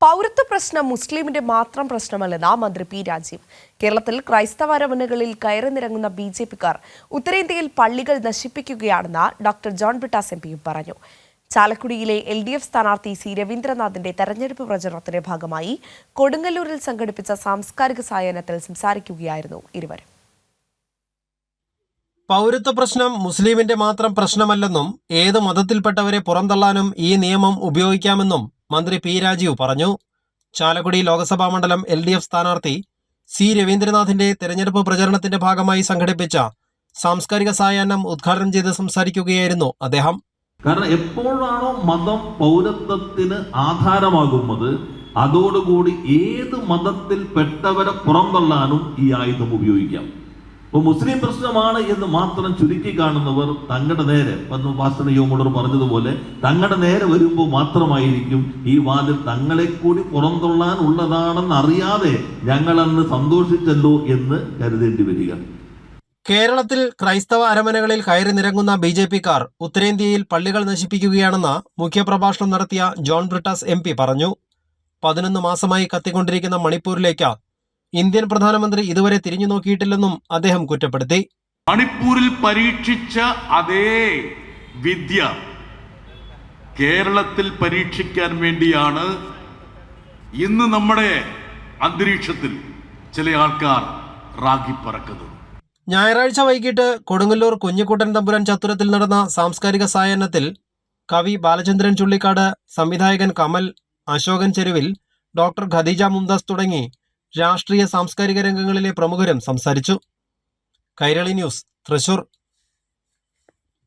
പൗരത്വ പ്രശ്നം മുസ്ലിമിന്റെ മാത്രം പ്രശ്നമല്ലെന്ന മന്ത്രി പി രാജീവ്. കേരളത്തിൽ ക്രൈസ്തവ അരമനകളിൽ കയറിനിറങ്ങുന്ന ബി ജെ പിക്കാർ ഉത്തരേന്ത്യയിൽ പള്ളികൾ നശിപ്പിക്കുകയാണെന്ന് ഡോക്ടർ ജോൺ ബിട്ടാസ് എം പിയും പറഞ്ഞു. ചാലക്കുടിയിലെ എൽ ഡി എഫ് സ്ഥാനാർത്ഥി സി രവീന്ദ്രനാഥിന്റെ തെരഞ്ഞെടുപ്പ് പ്രചരണത്തിന്റെ ഭാഗമായി കൊടുങ്ങല്ലൂരിൽ സംഘടിപ്പിച്ച സാംസ്കാരിക സായാഹ്നത്തിൽ സംസാരിക്കുകയായിരുന്നു ഇരുവരും. പൗരത്വ പ്രശ്നം മുസ്ലിമിന്റെ മാത്രം പ്രശ്നമല്ലെന്നും ഏത് മതത്തിൽപ്പെട്ടവരെ പുറന്തള്ളാനും ഈ നിയമം ഉപയോഗിക്കാമെന്നും മന്ത്രി പി രാജീവ് പറഞ്ഞു. ചാലക്കുടി ലോക്സഭാ മണ്ഡലം എൽ ഡി എഫ് സ്ഥാനാർത്ഥി സി രവീന്ദ്രനാഥിന്റെ തെരഞ്ഞെടുപ്പ് പ്രചരണത്തിന്റെ ഭാഗമായി സംഘടിപ്പിച്ച സാംസ്കാരിക സായാഹ്നം ഉദ്ഘാടനം ചെയ്ത് സംസാരിക്കുകയായിരുന്നു അദ്ദേഹം. കാരണം എപ്പോഴാണോ മതം പൗരത്വത്തിന് ആധാരമാകുന്നത് അതോടുകൂടി ഏത് മതത്തിൽ പെട്ടവരെ പുറന്തള്ളാനും ഈ ആയുധം ഉപയോഗിക്കാം. ഇപ്പൊ മുസ്ലിം പ്രശ്നമാണ് എന്ന് മാത്രം ചുരുക്കി കാണുന്നവർ തങ്ങളുടെ നേരെ വന്ന് യോമുടർ പറഞ്ഞതുപോലെ തങ്ങളുടെ നേരെ വരുമ്പോൾ മാത്രമായിരിക്കും ഈ വാതിൽ തങ്ങളെ കൂടി പുറന്തള്ളാൻ ഉള്ളതാണെന്ന് അറിയാതെ ഞങ്ങളന്ന് സന്തോഷിച്ചല്ലോ എന്ന് കരുതേണ്ടി വരിക. കേരളത്തിൽ ക്രൈസ്തവ അരമനകളിൽ കയറി നിരങ്ങുന്ന ബി ജെ പിക്കാർ ഉത്തരേന്ത്യയിൽ പള്ളികൾ നശിപ്പിക്കുകയാണെന്ന് മുഖ്യപ്രഭാഷണം നടത്തിയ ജോൺ ബ്രിട്ടാസ് എം പറഞ്ഞു. പതിനൊന്ന് മാസമായി കത്തിക്കൊണ്ടിരിക്കുന്ന മണിപ്പൂരിലേക്ക് ഇന്ത്യൻ പ്രധാനമന്ത്രി ഇതുവരെ തിരിഞ്ഞു നോക്കിയിട്ടില്ലെന്നും അദ്ദേഹം കുറ്റപ്പെടുത്തി. മണിപ്പൂരിൽ പരീക്ഷിച്ച അതേ വിദ്യ കേരളത്തിൽ പരീക്ഷിക്കാൻ വേണ്ടിയാണ് ഇന്ന് നമ്മുടെ അന്തരീക്ഷത്തിൽ ചില ആൾക്കാർ റാഗി പറക്കുന്നത് ഞായറാഴ്ച വൈകിട്ട് കൊടുങ്ങല്ലൂർ കുഞ്ഞിക്കുട്ടൻ തമ്പുരാൻ ചത്തുരത്തിൽ നടന്ന സാംസ്കാരിക സായാഹ്നത്തിൽ കവി ബാലചന്ദ്രൻ ചുള്ളിക്കാട് സംവിധായകൻ കമൽ അശോകൻ ചെരുവിൽ ഡോക്ടർ ഖദീജ മുംതാസ് തുടങ്ങി രാഷ്ട്രീയ സാംസ്കാരിക രംഗങ്ങളിലെ പ്രമുഖരും സംസാരിച്ചു. കൈരളി ന്യൂസ് തൃശൂർ.